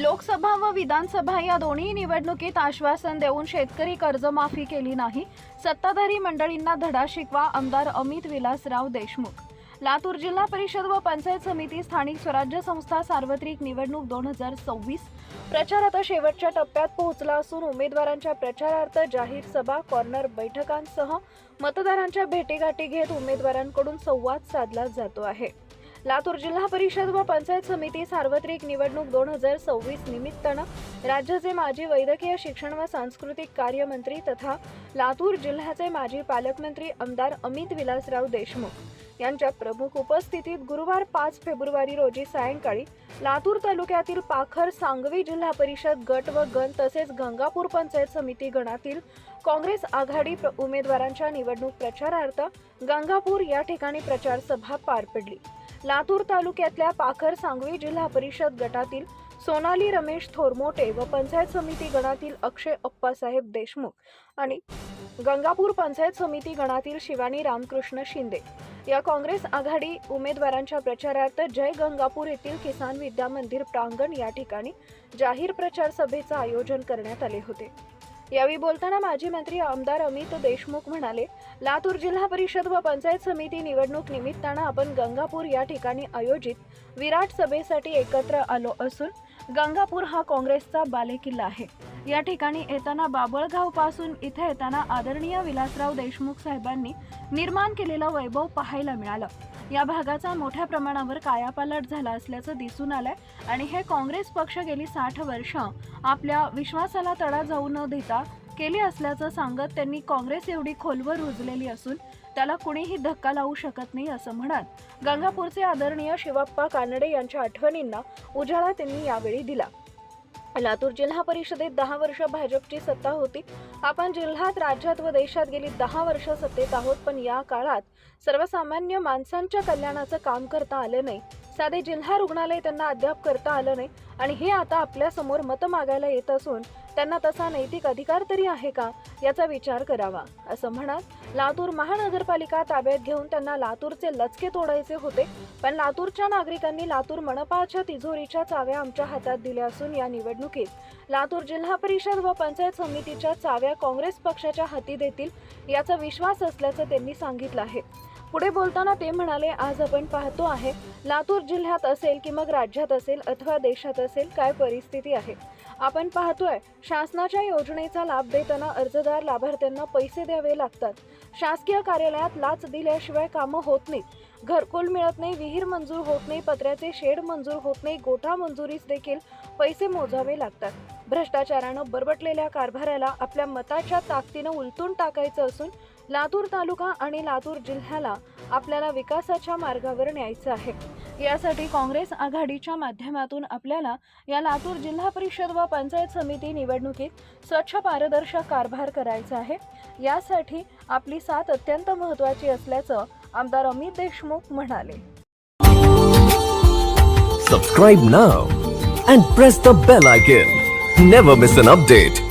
लोकसभा व विधानसभा या दोन्ही निवडणुकीत आश्वासन देऊन शेतकरी कर्जमाफी केली नाही. सत्ताधारी मंडळींना धडा शिकवा आमदार अमित विलासराव देशमुख. लातूर जिल्हा परिषद व पंचायत समिती स्थानिक स्वराज्य संस्था सार्वत्रिक निवडणूक दोन हजार सव्वीस प्रचार आता शेवटच्या टप्प्यात पोहोचला असून उमेदवारांच्या प्रचारार्थ जाहीर सभा कॉर्नर बैठकांसह मतदारांच्या भेटीगाठी घेत उमेदवारांकडून संवाद साधला जातो आहे. लातूर जिल्हा परिषद व पंचायत समिती सार्वत्रिक निवडणूक दोन हजार सव्वीस निमित्तानं राज्याचे माजी वैद्यकीय शिक्षण व सांस्कृतिक कार्यमंत्री तथा लातूर जिल्ह्याचे माजी पालकमंत्री आमदार अमित विलासराव देशमुख यांच्या प्रमुख उपस्थितीत गुरुवार पाच फेब्रुवारी रोजी सायंकाळी लातूर तालुक्यातील पाखर सांगवी जिल्हा परिषद गट व गण तसेच गंगापूर पंचायत समिती गणातील काँग्रेस आघाडी प्र- उमेदवारांच्या निवडणूक प्रचारार्थ गंगापूर या ठिकाणी प्रचार सभा पार पडली. लातूर तालुक्यातल्या पाखर सांगवी जिल्हा परिषद गटातील सोनाली रमेश थोरमोटे व पंचायत समिती गणातील अक्षय अप्पासाहेब देशमुख आणि गंगापूर पंचायत समिती गणातील शिवानी रामकृष्ण शिंदे. या काँग्रेस आघाडी उमेदवारांच्या प्रचारार्थ जय गंगापूर येथील किसान विद्या मंदिर प्रांगण या ठिकाणी जाहीर प्रचार सभेचं आयोजन करण्यात आले होते. यावेळी बोलताना माजी मंत्री आमदार अमित देशमुख म्हणाले लातूर जिल्हा परिषद व पंचायत समिती निवडणूक निमित्तानं आपण गंगापूर या ठिकाणी आयोजित विराट सभेसाठी एकत्र आलो असून गंगापूर हा काँग्रेसचा बालेकिल्ला आहे. या ठिकाणी येताना बाबळगावपासून इथे येताना आदरणीय विलासराव देशमुख साहेबांनी निर्माण केलेलं वैभव पाहायला मिळालं. या भागाचा मोठ्या प्रमाणावर कायापालट झाला असल्याचं दिसून आलंय आणि हे काँग्रेस पक्ष गेली साठ वर्ष आपल्या विश्वासाला तडा जाऊ न देता केली असल्याचं सांगत त्यांनी काँग्रेस एवढी खोलवर रुजलेली असून त्याला कुणीही धक्का लावू शकत नाही असं म्हणत. गंगापूरचे आदरणीय शिवाप्पा कानडे यांच्या आठवणींना उजाळा त्यांनी यावेळी दिला. लातूर जिल्हा परिषदेत दहा वर्ष भाजपची सत्ता होती. आपण जिल्ह्यात राज्यात व देशात गेली दहा वर्ष सत्तेत आहोत पण या काळात सर्वसामान्य माणसांच्या कल्याणाचं काम करता आलं नाही. साधे जिल्हा रुग्णालय त्यांना अद्याप करता आलं नाही. आणि हे आता आपल्यासमोर मतं मागायला येत असून त्यांना तसा नैतिक अधिकार तरी आहे का? याचा विचार करावा. असं म्हणत लातूर महानगरपालिका ताब्यात घेऊन त्यांना लातूरचे लचके तोडायचे होते. पण लातूरच्या नागरिकांनी लातूर मनपाच्या तिजोरीच्या चाव्या आमच्या हातात दिल्या असून या निवडणुकीत लातूर जिल्हा परिषद व पंचायत समितीच्या चाव्या काँग्रेस पक्षाच्या हाती देतील याचा विश्वास असल्याचं त्यांनी सांगितलं आहे. पुढे बोलताना ते म्हणाले आज आपण पाहतो आहे लातूर जिल्ह्यात असेल की मग राज्यात असेल अथवा देशात असेल असेल काय परिस्थिती आहे? आपण पाहतोय शासनाच्या योजनेचा लाभ देताना अर्जदार लाभार्थ्यांना पैसे द्यावे लागतात. शासकीय कार्यालयात लाच दिल्याशिवाय कामं होत नाहीत. घरकुल मिळत नाही विहीर मंजूर होत नाही पत्र्याचे शेड मंजूर होत नाही गोठा मंजुरीस देखील पैसे मोजावे लागतात. भ्रष्टाचारानं बरबटलेल्या कारभाराला आपल्या मताच्या ताकदीनं उलटून टाकायचं असून लातूर तालुका आणि लातूर जिल्ह्याला आपल्याला विकासाच्या मार्गावर न्यायचं आहे. यासाठी काँग्रेस आघाडीच्या माध्यमातून आपल्याला या लातूर जिल्हा परिषद व पंचायत समिती निवडणुकीत स्वच्छ पारदर्शक कारभार करायचा आहे. यासाठी आपली साथ अत्यंत महत्त्वाची असल्याचं आमदार अमित देशमुख म्हणाले. Subscribe now and press the bell icon never miss an update